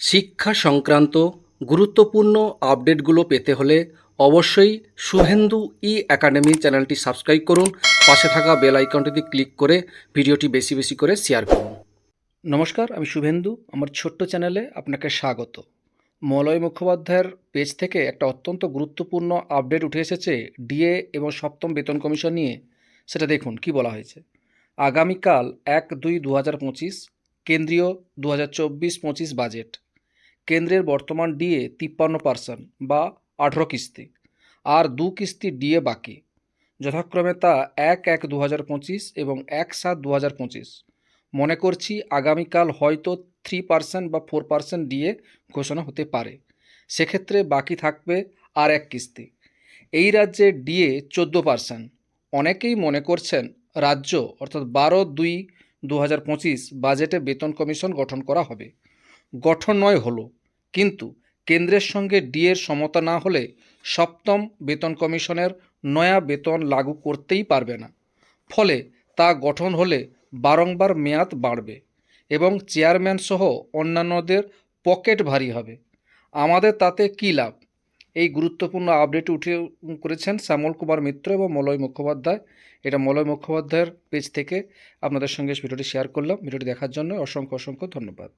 শিক্ষা সংক্রান্ত গুরুত্বপূর্ণ আপডেটগুলো পেতে হলে অবশ্যই শুভেন্দু ই একাডেমি চ্যানেলটি সাবস্ক্রাইব করুন। পাশে থাকা বেল আইকনটিতে ক্লিক করে ভিডিওটি বেশি বেশি করে শেয়ার করুন। নমস্কার, আমি শুভেন্দু। আমার ছোট্ট চ্যানেলে আপনাকে স্বাগত। মলয় মুখোপাধ্যায়ের পেজ থেকে একটা অত্যন্ত গুরুত্বপূর্ণ আপডেট উঠে এসেছে ডিএ এবং সপ্তম বেতন কমিশন নিয়ে। সেটা দেখুন, কি বলা হয়েছে? আগামীকাল এক দুই দু হাজার পঁচিশ, কেন্দ্রীয় দু হাজার চব্বিশ পঁচিশ বাজেট। কেন্দ্রের বর্তমান ডিএ তিপ্পান্ন পার্সেন্ট বা আঠেরো কিস্তি। আর দু কিস্তি ডিএ বাকি। যথাক্রমে তা এক এক দু হাজার পঁচিশ এবং এক সাত দু হাজার পঁচিশ। মনে করছি আগামীকাল হয়তো থ্রি পার্সেন্ট বা ফোর পার্সেন্ট ডিএ ঘোষণা হতে পারে। সেক্ষেত্রে বাকি থাকবে আর এক কিস্তি। এই রাজ্যে ডিএ চোদ্দ পার্সেন্ট। অনেকেই মনে করছেন রাজ্য অর্থাৎ বারো দুই দু বাজেটে বেতন কমিশন গঠন করা হবে। গঠন নয় হলো। কিন্তু কেন্দ্রের সঙ্গে ডিএর সমতা না হলে সপ্তম বেতন কমিশনের নয়া বেতন লাগু করতেই পারবে না। ফলে তা গঠন হলে বারংবার মেয়াদ বাড়বে এবং চেয়ারম্যান সহ অন্যান্যদের পকেট ভারী হবে। আমাদের তাতে কী লাভ? এই গুরুত্বপূর্ণ আপডেট উঠে করেছেন শ্যামল কুমার মিত্র এবং মলয় মুখোপাধ্যায়। এটা মলয় মুখোপাধ্যায়ের পেজ থেকে আপনাদের সঙ্গে ভিডিওটি শেয়ার করলাম। ভিডিওটি দেখার জন্য অসংখ্য অসংখ্য ধন্যবাদ।